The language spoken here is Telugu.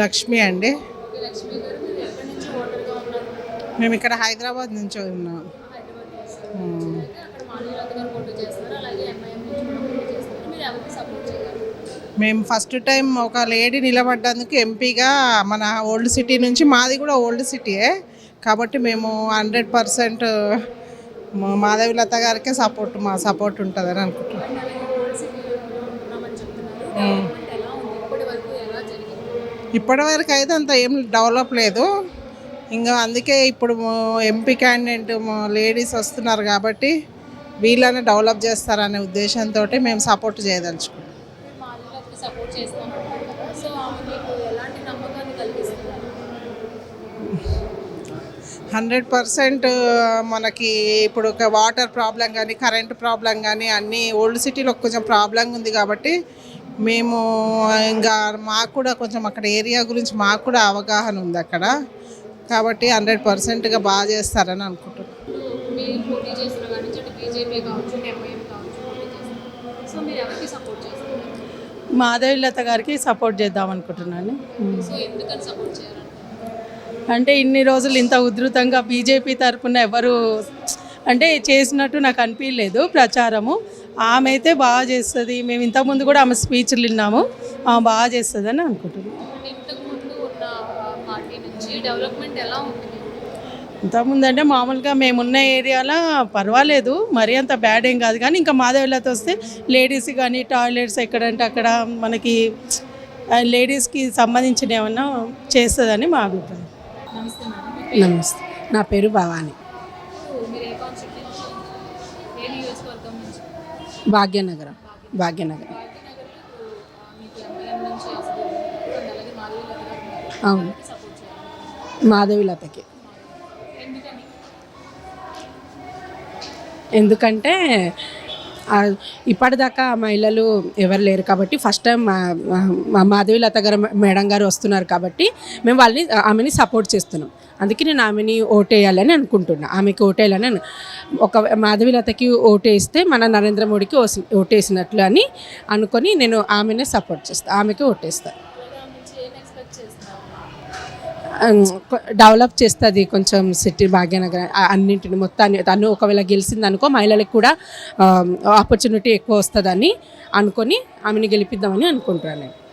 లక్ష్మి అండి. మేము ఇక్కడ హైదరాబాద్ నుంచి ఉన్నాం. మేము ఫస్ట్ టైం ఒక లేడీ నిలబడ్డందుకు ఎంపీగా మన ఓల్డ్ సిటీ నుంచి మాది కూడా ఓల్డ్ సిటీయే. కాబట్టి మేము హండ్రెడ్ పర్సెంట్ మాధవిలత గారికే సపోర్ట్ మా సపోర్ట్ ఉంటుందని అనుకుంటున్నాం. ఇప్పటివరకు అయితే అంత ఏం డెవలప్ లేదు. ఇంకా అందుకే ఇప్పుడు ఎంపీ క్యాండిడేట్ లేడీస్ వస్తున్నారు కాబట్టి వీళ్ళని డెవలప్ చేస్తారనే ఉద్దేశంతో మేము సపోర్ట్ చేయదలుచుకున్నాం. హండ్రెడ్ పర్సెంట్ మనకి ఇప్పుడు ఒక వాటర్ ప్రాబ్లం కానీ కరెంట్ ప్రాబ్లం కానీ అన్నీ ఓల్డ్ సిటీలో కొంచెం ప్రాబ్లం ఉంది కాబట్టి మేము ఇంకా మాకు కూడా కొంచెం అక్కడ ఏరియా గురించి మాకు కూడా అవగాహన ఉంది అక్కడ. కాబట్టి హండ్రెడ్ పర్సెంట్గా బాగా చేస్తారని అనుకుంటున్నాం. ఇప్పుడు మీరు పోటీ చేస్తున్న కానీ నుంచి అటు బీజేపీ కావచ్చు ఎంఐఎం కావచ్చు పోటీ చేస్తున్నారు సో మీరు ఎవరికి సపోర్ట్ చేస్తున్నారు మాధవిలత గారికి సపోర్ట్ చేద్దాం అనుకుంటున్నాను. అంటే ఇన్ని రోజులు ఇంత ఉధృతంగా బీజేపీ తరపున ఎవరు అంటే చేసినట్టు నాకు అనిపించలేదు ప్రచారము. ఆమె అయితే బాగా చేస్తుంది. మేము ఇంతకుముందు కూడా ఆమె స్పీచ్లు విన్నాము. ఆమె బాగా అనుకుంటున్నాం. డెవలప్మెంట్ ఎలా ఉంది? ఇంతకుముందు అంటే మామూలుగా మేమున్న ఏరియాలో పర్వాలేదు. మరీ అంత బ్యాడ్ ఏం కాదు. కానీ ఇంకా మాధవిలత వస్తే లేడీస్ కానీ టాయిలెట్స్ ఎక్కడంటే అక్కడ మనకి లేడీస్కి సంబంధించిన ఏమన్నా చేస్తుందని మా అభిప్రాయం. నమస్తే. నా పేరు భవాని ఇప్పుడు మీరు ఏ కాన్సెప్ట్ నుంచి ఏ నియోజకవర్గం నుంచి భాగ్యనగరం భాగ్యనగరం భాగ్యనగర్లో ఇప్పుడు ఆ, మీకు ఎంఐఎం నుంచి అసలు అండ్ అలాగే మాధవీలత భాగ్యనగరం. భాగ్యనగరం. అవును. మాధవి లతకి మాధవిలతకి. ఎందుకంటే ఇప్పటిదాకా మహిళలు ఎవరు లేరు కాబట్టి ఫస్ట్ టైం మా మా మాధవిలత గారు మేడం గారు వస్తున్నారు కాబట్టి మేము వాళ్ళని ఆమెని సపోర్ట్ చేస్తున్నాం. అందుకే నేను ఆమెని ఓటేయాలని అనుకుంటున్నా. ఆమెకి ఓటేయాలని అను- ఒక మాధవీలతకి ఓటేస్తే మన నరేంద్ర మోడీకి ఓటేసినట్లు అని అనుకొని నేను ఆమెనే సపోర్ట్ చేస్తాను ఆమెకి ఓటేస్తాను డెవలప్ చేస్తుంది కొంచెం సిటీ భాగ్యనగర అన్నింటిని మొత్తాన్ని తను ఒకవేళ గెలిచింది అనుకో మహిళలకు కూడా ఆపర్చునిటీ ఎక్కువ వస్తుందని అనుకొని ఆమెను గెలిపిద్దామని అనుకుంటున్నాను నేను.